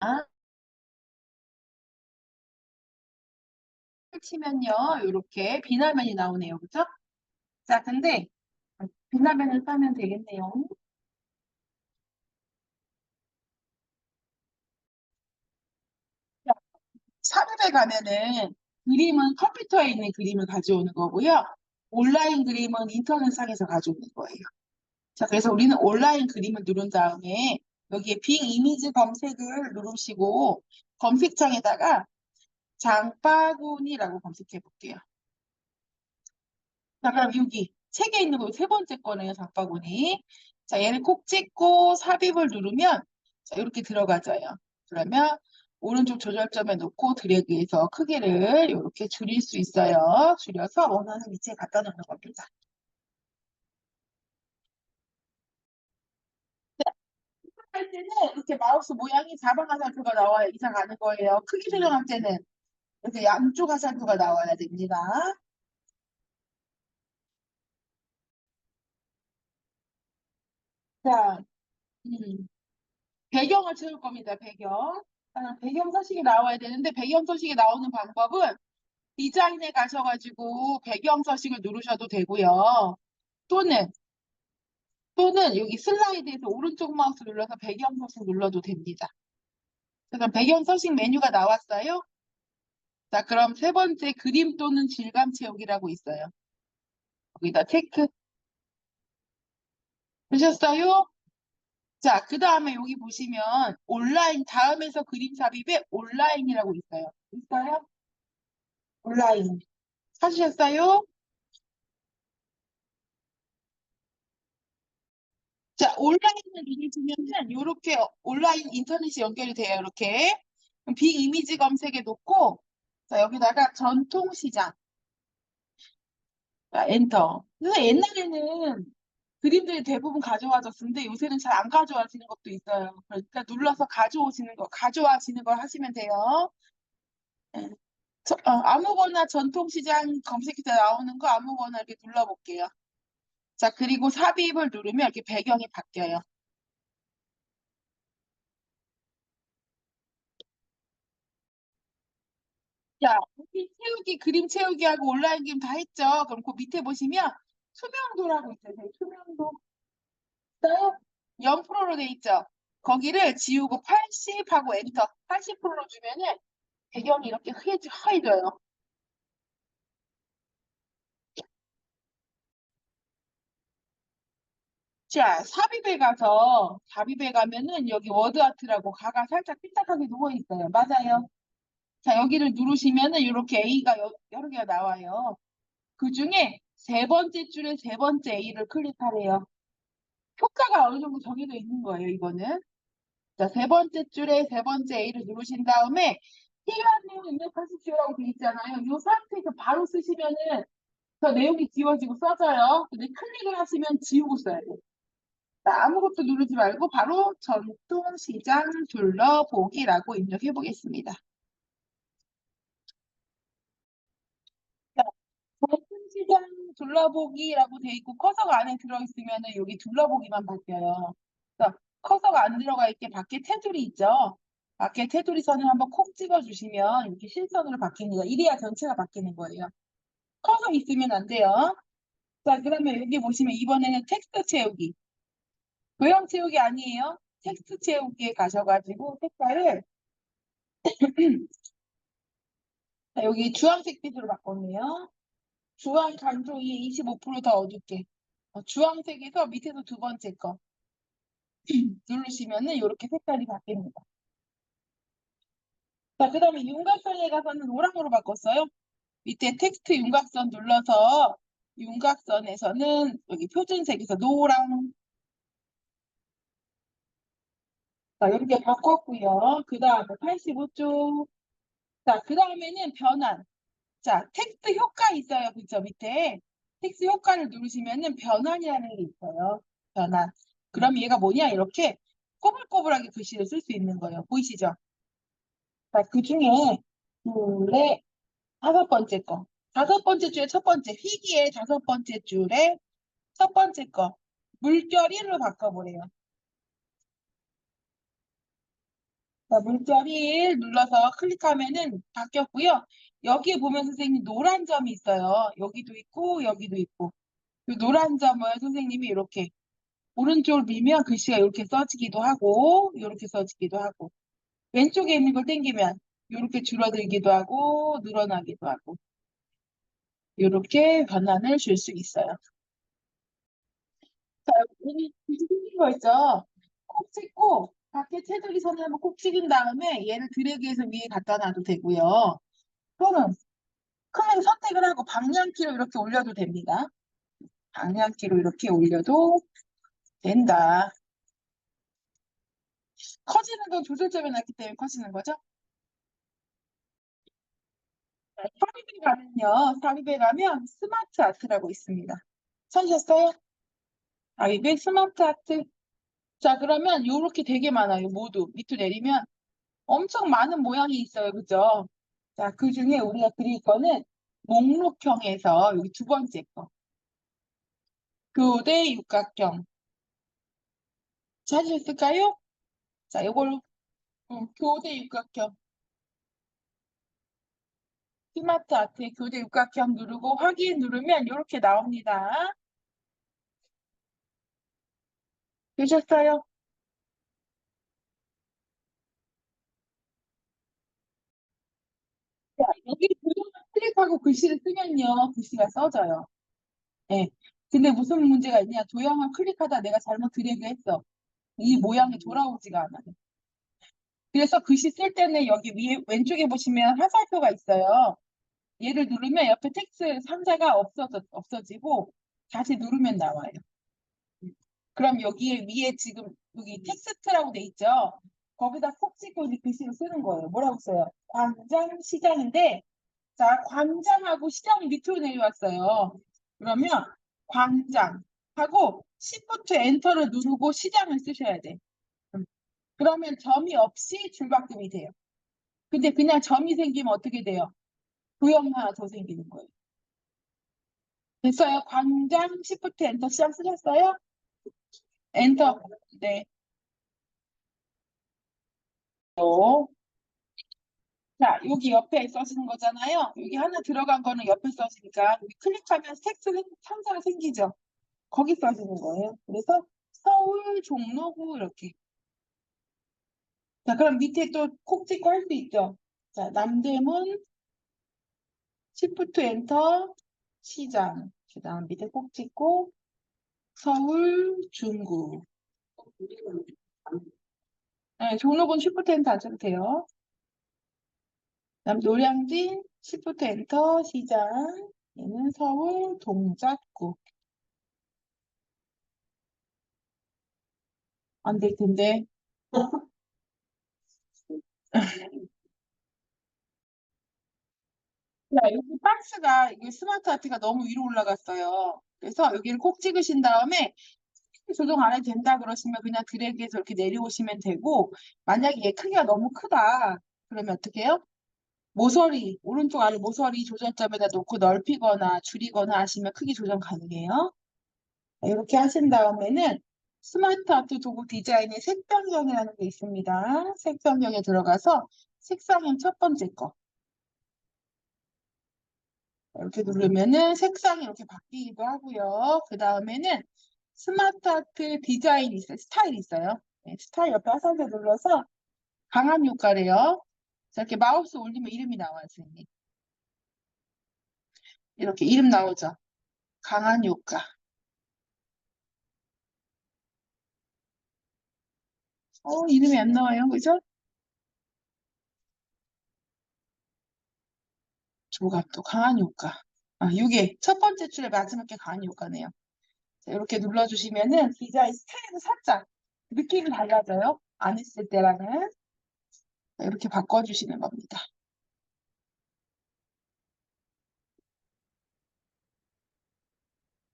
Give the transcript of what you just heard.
아, 치면요, 이렇게 비나면이 나오네요, 그죠? 자, 근데 비나면을 따면 되겠네요. 사립에 가면은 그림은 컴퓨터에 있는 그림을 가져오는 거고요. 온라인 그림은 인터넷상에서 가져오는 거예요. 자, 그래서 우리는 온라인 그림을 누른 다음에 여기에 빙 이미지 검색을 누르시고 검색창에다가 장바구니라고 검색해 볼게요. 자, 그럼 여기 책에 있는 거 세 번째 거네요, 장바구니. 자, 얘를 콕 찍고 삽입을 누르면 자, 이렇게 들어가져요. 그러면 오른쪽 조절점에 놓고 드래그해서 크기를 이렇게 줄일 수 있어요. 줄여서 원하는 위치에 갖다 놓는 겁니다. 할 때는 이렇게 마우스 모양이 사방 화살표가 나와야 이상 가는 거예요. 크기 조정할 때는 이렇게 양쪽 화살표가 나와야 됩니다. 자, 음, 배경을 채울 겁니다. 배경. 아, 배경 서식이 나와야 되는데 배경 서식이 나오는 방법은 디자인에 가셔가지고 배경 서식을 누르셔도 되고요. 또는 또는 여기 슬라이드에서 오른쪽 마우스 눌러서 배경 서식 눌러도 됩니다. 그럼 배경 서식 메뉴가 나왔어요. 자, 그럼 세 번째 그림 또는 질감 채우기라고 있어요. 거기다 체크 되셨어요? 자, 그 다음에 여기 보시면 온라인 다음에서 그림 삽입에 온라인이라고 있어요. 있어요? 온라인. 찾으셨어요? 자, 온라인을 누르시면은 이렇게 온라인 인터넷이 연결이 돼요. 이렇게. 빅 이미지 검색에 놓고 자, 여기다가 전통시장. 자, 엔터. 그래서 옛날에는 그림들이 대부분 가져와졌는데 요새는 잘 안 가져와지는 것도 있어요. 그러니까 눌러서 가져오시는 거, 가져와지는 걸 하시면 돼요. 예. 저- 어, 아무거나 전통시장 검색해서 나오는 거 아무거나 이렇게 눌러볼게요. 자, 그리고 삽입을 누르면 이렇게 배경이 바뀌어요. 자, 여기 채우기, 그림 채우기 하고 온라인 그림 다 했죠? 그럼 그 밑에 보시면 투명도라고 있어요. 네, 투명도. 있어요? 0%로 돼 있죠? 거기를 지우고 80하고 엔터. 80%로 주면은 배경이 이렇게 흐해지, 하얘져요. 자, 삽입에 가서, 삽입에 가면은 여기 워드아트라고 가가 살짝 삐딱하게 누워있어요. 맞아요. 자, 여기를 누르시면은 이렇게 A가 여, 여러 개가 나와요. 그 중에 세 번째 줄에 세 번째 A를 클릭하래요. 효과가 어느 정도 정해져 있는 거예요, 이거는. 자, 세 번째 줄에 세 번째 A를 누르신 다음에 필요한 내용 입력하십시오라고 돼 있잖아요. 이 상태에서 바로 쓰시면은 저 내용이 지워지고 써져요. 근데 클릭을 하시면 지우고 써야 돼요. 자, 아무것도 누르지 말고 바로 전통시장 둘러보기라고 입력해 보겠습니다. 전통시장 둘러보기라고 돼 있고 커서가 안에 들어있으면은 여기 둘러보기만 바뀌어요. 자, 커서가 안 들어가 있게 밖에 테두리 있죠? 밖에 테두리 선을 한번 콕 찍어주시면 이렇게 실선으로 바뀝니다. 이래야 전체가 바뀌는 거예요. 커서 있으면 안 돼요. 자, 그러면 여기 보시면 이번에는 텍스트 채우기. 도형 채우기 아니에요. 텍스트 채우기에 가셔가지고 색깔을 자, 여기 주황색 빛으로 바꿨네요. 주황 강조 위에 25%더 어둡게. 어, 주황색에서 밑에서 두 번째 거 누르시면은 이렇게 색깔이 바뀝니다. 자, 그 다음에 윤곽선에 가서는 노랑으로 바꿨어요. 밑에 텍스트 윤곽선 눌러서 윤곽선에서는 여기 표준색에서 노랑. 자, 이렇게 바꿨고요. 그 다음에 85쪽. 자, 그 다음에는 변환. 자, 텍스트 효과 있어요. 그죠? 밑에. 텍스트 효과를 누르시면은 변환이라는 게 있어요. 변환. 그럼 얘가 뭐냐? 이렇게 꼬불꼬불하게 글씨를 쓸 수 있는 거예요. 보이시죠? 자, 그 중에 둘, 넷, 다섯 번째 거. 다섯 번째 줄에 첫 번째, 희귀의 다섯 번째 줄에 첫 번째 거. 물결 1로 바꿔보래요. 자, 물결 1 눌러서 클릭하면은 바뀌었고요. 여기에 보면 선생님 노란 점이 있어요. 여기도 있고 여기도 있고. 이 노란 점을 선생님이 이렇게 오른쪽을 밀면 글씨가 이렇게 써지기도 하고 이렇게 써지기도 하고 왼쪽에 있는 걸 당기면 이렇게 줄어들기도 하고 늘어나기도 하고 이렇게 변환을 줄 수 있어요. 자, 여기 생긴 거 있죠? 콕 찍고 밖에 테두리 선을 한번 콕 찍은 다음에 얘를 드래그해서 위에 갖다 놔도 되고요. 또는 클릭 선택을 하고 방향키로 이렇게 올려도 됩니다. 방향키로 이렇게 올려도 된다. 커지는 건 조절점에 놨기 때문에 커지는 거죠. 자, 삽입에 가면요. 삽입에 가면 스마트 아트라고 있습니다. 찾으셨어요? 삽입에 스마트 아트. 자, 그러면 요렇게 되게 많아요. 모두. 밑으로 내리면 엄청 많은 모양이 있어요. 그죠? 자, 그 중에 우리가 그릴 거는 목록형에서 여기 두 번째 거. 교대 육각형. 찾으셨을까요? 자, 요걸 음, 교대 육각형. 스마트 아트의 교대 육각형 누르고 확인 누르면 이렇게 나옵니다. 되셨어요? 자, 여기 도형을 클릭하고 글씨를 쓰면요. 글씨가 써져요. 예. 근데 무슨 문제가 있냐? 도형을 클릭하다 내가 잘못 드래그 했어. 이 모양이 돌아오지가 않아요. 그래서 글씨 쓸 때는 여기 위에 왼쪽에 보시면 화살표가 있어요. 얘를 누르면 옆에 텍스트 상자가 없어져, 없어지고 다시 누르면 나와요. 그럼 여기에 위에 지금 여기 텍스트라고 돼 있죠? 거기다 콕 찍고 이제 글씨를 쓰는 거예요. 뭐라고 써요? 광장, 시장인데 자, 광장하고 시장이 밑으로 내려왔어요. 그러면 광장 하고 Shift 엔터를 누르고 시장을 쓰셔야 돼. 음. 그러면 점이 없이 줄바꿈이 돼요. 근데 그냥 점이 생기면 어떻게 돼요? 도형 하나 더 생기는 거예요. 됐어요? 광장 Shift 엔터 시장 쓰셨어요? 엔터. 네. 또. 자, 여기 옆에 써지는 거잖아요. 여기 하나 들어간 거는 옆에 써지니까 클릭하면 텍스트 상자가 생기죠. 거기 써지는 거예요. 그래서 서울 종로구 이렇게. 자, 그럼 밑에 또 콕 찍고 할 수 있죠. 자, 남대문 시프트 엔터 시장. 그 다음 밑에 콕 찍고 서울 중구. 네, 종로군 시프트 엔터 돼요. 다음 노량진 시프트 엔터 시장. 얘는 서울 동작구. 안 될 텐데. 자, 여기 박스가 이게 스마트 아트가 너무 위로 올라갔어요. 그래서 여기를 콕 찍으신 다음에 조정 안 해도 된다 그러시면 그냥 드래그해서 이렇게 내려오시면 되고 만약에 얘 크기가 너무 크다 그러면 어떻게 해요? 모서리 오른쪽 아래 모서리 조절점에다 놓고 넓히거나 줄이거나 하시면 크기 조정 가능해요. 이렇게 하신 다음에는 스마트 아트 도구 디자인의 색 변경이라는 게 있습니다. 색 변경에 들어가서 색상은 첫 번째 거. 이렇게 누르면은 색상이 이렇게 바뀌기도 하고요. 그 다음에는 스마트 아트 디자인 있어요. 스타일 있어요. 네, 스타일 옆에 화살표 눌러서 강한 효과래요. 자, 이렇게 마우스 올리면 이름이 나와요, 선생님. 이렇게 이름 나오죠. 강한 효과. 어, 이름이 안 나와요. 그죠? 조각도 강한 효과. 아, 이게 첫 번째 줄의 마지막 게 강한 효과네요. 자, 이렇게 눌러주시면은 디자인 스타일도 살짝 느낌이 달라져요. 안 했을 때랑은. 자, 이렇게 바꿔주시는 겁니다.